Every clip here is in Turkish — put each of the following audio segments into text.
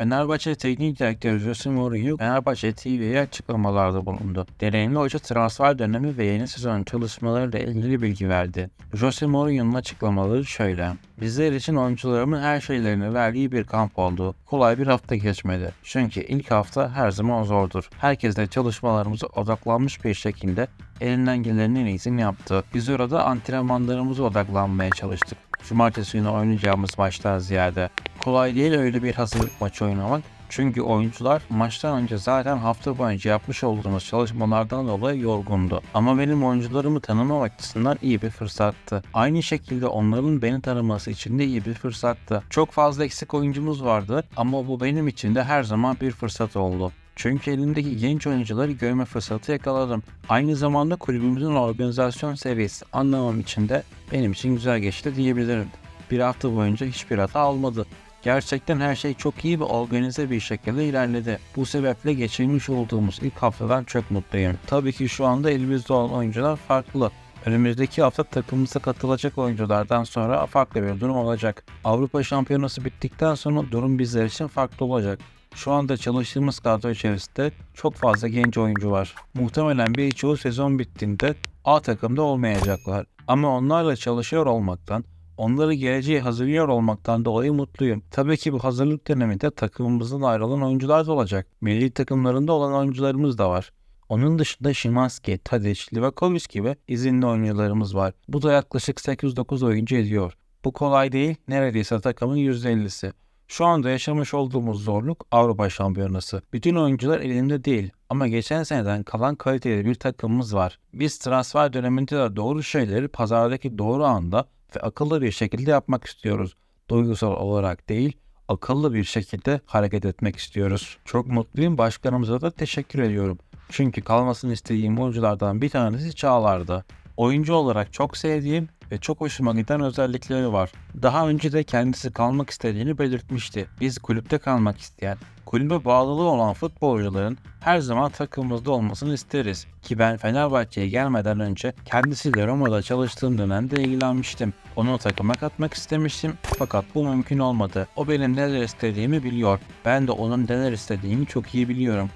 Fenerbahçe Teknik Direktörü Jose Mourinho, Fenerbahçe TV'ye açıklamalarda bulundu. Deneyimli hoca transfer dönemi ve yeni sezon çalışmalarıyla ilgili bilgi verdi. Jose Mourinho'nun açıklamaları şöyle. Bizler için oyuncularımın her şeylerini verdiği bir kamp oldu. Kolay bir hafta geçmedi. Çünkü ilk hafta her zaman zordur. Herkes de çalışmalarımıza odaklanmış bir şekilde elinden gelenin en iyisini yaptı. Biz orada antrenmanlarımıza odaklanmaya çalıştık. Cumartesi günü oynayacağımız maçtan ziyade. Kolay değil öyle bir hazırlık maçı oynamak. Çünkü oyuncular maçtan önce zaten hafta boyunca yapmış olduğumuz çalışmalardan dolayı yorgundu. Ama benim oyuncularımı tanımam açısından iyi bir fırsattı. Aynı şekilde onların beni tanıması için de iyi bir fırsattı. Çok fazla eksik oyuncumuz vardı ama bu benim için de her zaman bir fırsat oldu. Çünkü elimdeki genç oyuncuları görme fırsatı yakaladım. Aynı zamanda kulübümüzün organizasyon seviyesi anlamam için de benim için güzel geçti diyebilirim. Bir hafta boyunca hiçbir hata olmadı. Gerçekten her şey çok iyi ve organize bir şekilde ilerledi. Bu sebeple geçirmiş olduğumuz ilk haftadan çok mutluyum. Tabii ki şu anda elimizde olan oyuncular farklı. Önümüzdeki hafta takımımıza katılacak oyunculardan sonra farklı bir durum olacak. Avrupa Şampiyonası bittikten sonra durum bizler için farklı olacak. Şu anda çalıştığımız kadro içerisinde çok fazla genç oyuncu var. Muhtemelen birçoğu sezon bittiğinde A takımda olmayacaklar. Ama onlarla çalışıyor olmaktan, onları geleceğe hazırlıyor olmaktan dolayı mutluyum. Tabii ki bu hazırlık döneminde takımımızdan ayrılan oyuncular da olacak. Milli takımlarında olan oyuncularımız da var. Onun dışında Şimanski, Tadic, Livakovic gibi izinli oyuncularımız var. Bu da yaklaşık 8-9 oyuncu ediyor. Bu kolay değil, neredeyse takımın %50'si. Şu anda yaşamış olduğumuz zorluk Avrupa Şampiyonası. Bütün oyuncular elimde değil ama geçen seneden kalan kaliteli bir takımımız var. Biz transfer döneminde de doğru şeyleri pazardaki doğru anda ve akıllı bir şekilde yapmak istiyoruz. Duygusal olarak değil, akıllı bir şekilde hareket etmek istiyoruz. Çok mutluyum. Başkanımıza da teşekkür ediyorum. Çünkü kalmasını istediğim oyunculardan bir tanesi Çağlar'dı. Oyuncu olarak çok sevdiğim ve çok hoşuma giden özellikleri var. Daha önce de kendisi kalmak istediğini belirtmişti. Biz kulüpte kalmak isteyen, kulübe bağlılığı olan futbolcuların her zaman takımımızda olmasını isteriz. Ki ben Fenerbahçe'ye gelmeden önce kendisiyle Roma'da çalıştığım dönemde ilgilenmiştim. Onu takıma katmak istemiştim fakat bu mümkün olmadı. O benim neler istediğimi biliyor. Ben de onun neler istediğini çok iyi biliyorum.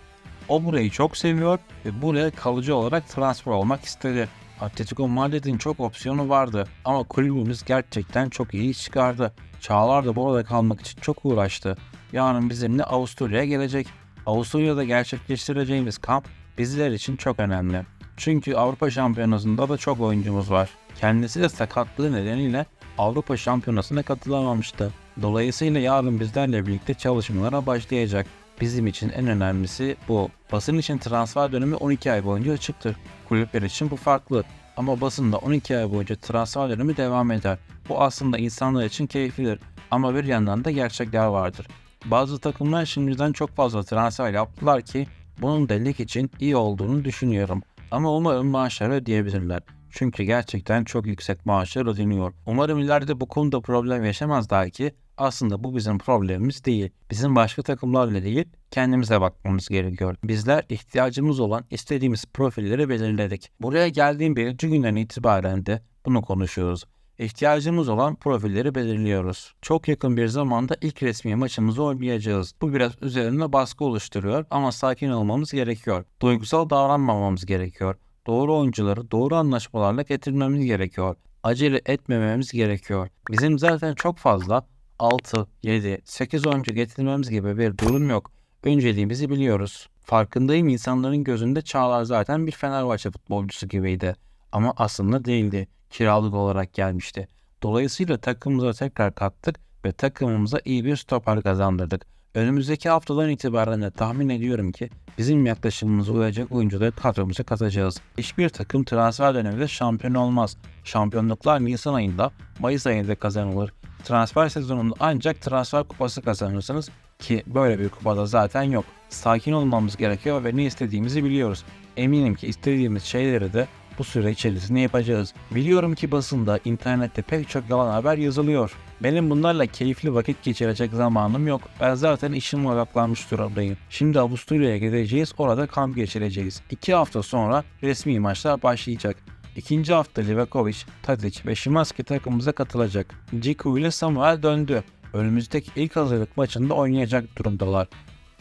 O burayı çok seviyor ve buraya kalıcı olarak transfer olmak istedi. Atletico Madrid'in çok opsiyonu vardı ama kulübümüz gerçekten çok iyi çıkardı. Çağlar da burada kalmak için çok uğraştı. Yarın bizimle Avusturya'ya gelecek. Avusturya'da gerçekleştireceğimiz kamp bizler için çok önemli. Çünkü Avrupa Şampiyonası'nda da çok oyuncumuz var. Kendisi de sakatlığı nedeniyle Avrupa Şampiyonası'na katılamamıştı. Dolayısıyla yarın bizlerle birlikte çalışmalara başlayacak. Bizim için en önemlisi bu. Basın için transfer dönemi 12 ay boyunca açıktır. Kulüpler için bu farklı. Ama basında 12 ay boyunca transfer dönemi devam eder. Bu aslında insanlar için keyiflidir. Ama bir yandan da gerçekler vardır. Bazı takımlar şimdiden çok fazla transfer yaptılar ki bunun da lig için iyi olduğunu düşünüyorum. Ama umarım maaşları ödeyebilirler. Çünkü gerçekten çok yüksek maaşlar ödeniyor. Umarım ileride bu konuda problem yaşamazlar ki aslında bu bizim problemimiz değil. Bizim başka takımlarla değil kendimize bakmamız gerekiyor. Bizler ihtiyacımız olan istediğimiz profilleri belirledik. Buraya geldiğim birinci günden itibaren de bunu konuşuyoruz. İhtiyacımız olan profilleri belirliyoruz. Çok yakın bir zamanda ilk resmi maçımızı oynayacağız. Bu biraz üzerine baskı oluşturuyor ama sakin olmamız gerekiyor. Duygusal davranmamamız gerekiyor. Doğru oyuncuları doğru anlaşmalarla getirmemiz gerekiyor. Acele etmememiz gerekiyor. Bizim zaten çok fazla 6, 7, 8 oyuncu getirmemiz gibi bir durum yok. Önceliğimizi biliyoruz. Farkındayım insanların gözünde Çağlar zaten bir Fenerbahçe futbolcusu gibiydi. Ama aslında değildi. Kiralık olarak gelmişti. Dolayısıyla takımımıza tekrar kattık ve takımımıza iyi bir stoper kazandırdık. Önümüzdeki haftadan itibaren de tahmin ediyorum ki bizim yaklaşımımıza uyacak oyuncuları kadromuza katacağız. Hiçbir takım transfer döneminde şampiyon olmaz. Şampiyonluklar Nisan ayında, Mayıs ayında kazanılır. Transfer sezonunda ancak transfer kupası kazanırsınız ki böyle bir kupada zaten yok. Sakin olmamız gerekiyor ve ne istediğimizi biliyoruz. Eminim ki istediğimiz şeyleri de bu süre içerisinde yapacağız. Biliyorum ki basında, internette pek çok yalan haber yazılıyor. Benim bunlarla keyifli vakit geçirecek zamanım yok. Ben zaten işime odaklanmış durumdayım. Şimdi Avusturya'ya gideceğiz, orada kamp geçireceğiz. İki hafta sonra resmi maçlar başlayacak. İkinci hafta Livakovic, Tadic ve Şimanski takımımıza katılacak. Ciku ile Samuel döndü. önümüzdeki ilk hazırlık maçında oynayacak durumdalar.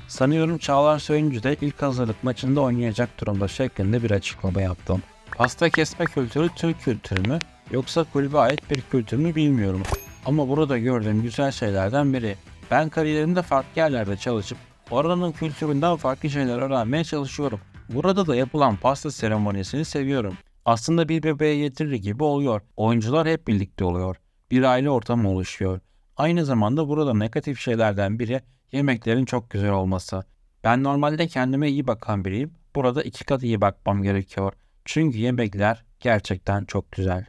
Sanıyorum Çağlar Söyüncü de ilk hazırlık maçında oynayacak durumda şeklinde bir açıklama yaptım. Pasta kesme kültürü Türk kültürü mü yoksa kulübe ait bir kültür mü bilmiyorum. Ama burada gördüğüm güzel şeylerden biri. Ben kariyerimde farklı yerlerde çalışıp oranın kültüründen farklı şeyler öğrenmeye çalışıyorum. Burada da yapılan pasta seremonisini seviyorum. Aslında bir bebeğe getirir gibi oluyor. Oyuncular hep birlikte oluyor. Bir aile ortamı oluşuyor. Aynı zamanda burada negatif şeylerden biri yemeklerin çok güzel olması. Ben normalde kendime iyi bakan biriyim. Burada iki kat iyi bakmam gerekiyor. Çünkü yemekler gerçekten çok güzel.